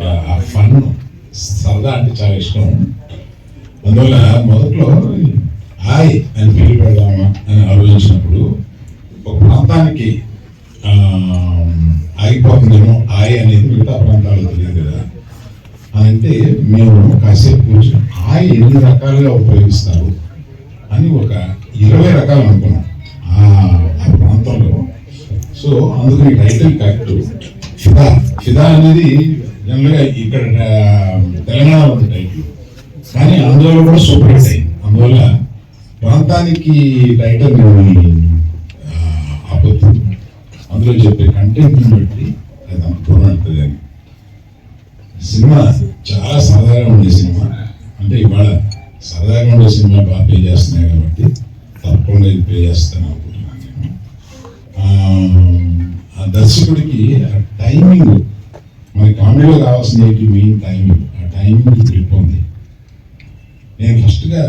ఆ ఫన్ సరదా అంటే చాలా ఇష్టం. అందువల్ల మొదట్లో హాయ్ అని పేరు పెడదామా అని ఆలోచించినప్పుడు ఒక ప్రాంతానికి ఆగిపోతుందేమో హాయ్ అనేది మిగతా ప్రాంతాల్లో తెలియదు కదా. అంటే మేము కాసేపు కూర్చొని హాయ్ ఎన్ని రకాలుగా ఉపయోగిస్తారు అని ఒక ఇరవై రకాలు అనుకున్నాం. ఆ ఆ ప్రాంతంలో. సో అందుకని టైటిల్ కరెక్ట్. ఫిదా. ఫిదా అనేది జనరల్గా ఇక్కడ తెలంగాణ తెలంగాణలో ఉంది కానీ అందులో కూడా సూపర్ హిట్ అయింది. అందువల్ల ప్రాంతానికి టైటిల్ ఆపత్తు అందులో చెప్పే కంటెంట్ని బట్టి అది అనుకుని అని సినిమా చాలా సరదాగా ఉండే సినిమా. అంటే ఇవాళ సరదాగా ఉండే సినిమా బాగా పే చేస్తున్నాయి కాబట్టి తప్పకుండా ఇది పే చేస్తాను అనుకుంటున్నాను నేను. ఆ దర్శకుడికి ఆ టైమింగ్ మన కామెడీలో కావాల్సిన మెయిన్ టైమింగ్ ఆ టైమింగ్ గ్రిప్ ఉంది నేను ఫస్ట్గా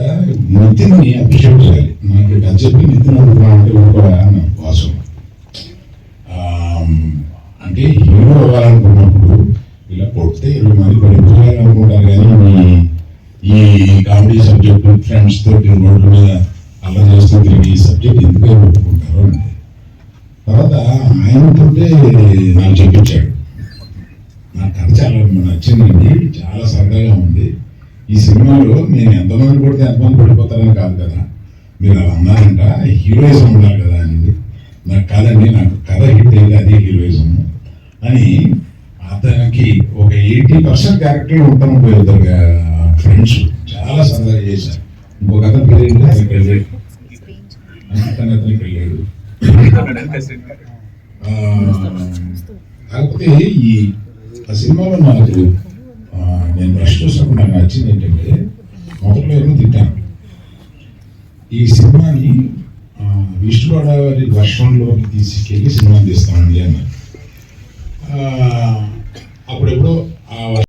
నితిని అప్రిషియేట్ చేయాలి. నాకు అది చెప్పి నితిన్ అనుకున్నా కూడా నా కోసం. అంటే హీరో అవ్వాలనుకున్నప్పుడు ఇలా కొడితే ఇరవై మంది పడిపోయారు అనుకుంటారు కానీ ఈ ఈ కామెడీ సబ్జెక్ట్ ఫ్రెండ్స్ తోటి రోడ్ల మీద అలా చేస్తూ తిరిగి ఈ సబ్జెక్ట్ ఎందుకు పెట్టుకుంటారు అంటే తర్వాత ఆయనతోటే నాకు చెప్పించాడు. చాలా నచ్చిందండి చాలా సరదాగా ఉంది. ఈ సినిమాలో నేను ఎంతమంది కొడితే ఎంతమంది పడిపోతారని కాదు కదా. మీరు అలా అన్నారంట హీరోయిజం ఉండాలి కదా అనేది. నాకు కాదండి నాకు కథ హిట్ అయింది అదే హీరోయిజం. అని అతనికి ఒక ఎయిటీ పర్సెంట్ క్యారెక్టర్ ఉంటాను ఇద్దరు ఫ్రెండ్స్. చాలా సరదాగా చేశారు. ఇంకొక అతని పేరు ఏంటి? అతనికి వెళ్ళాడు అతను అతనికి వెళ్ళాడు కాకపోతే ఈ ఆ సినిమాలో నాకు నేను ఫస్ట్ చూసినప్పుడు నాకు నచ్చింది ఏంటంటే మొదట్లో ఏమో తిట్టాను. ఈ సినిమాని ఈస్ట్ గోదావరి వర్షంలోకి తీసుకెళ్ళి సినిమా తీస్తామండి అన్నారు. అప్పుడెప్పుడో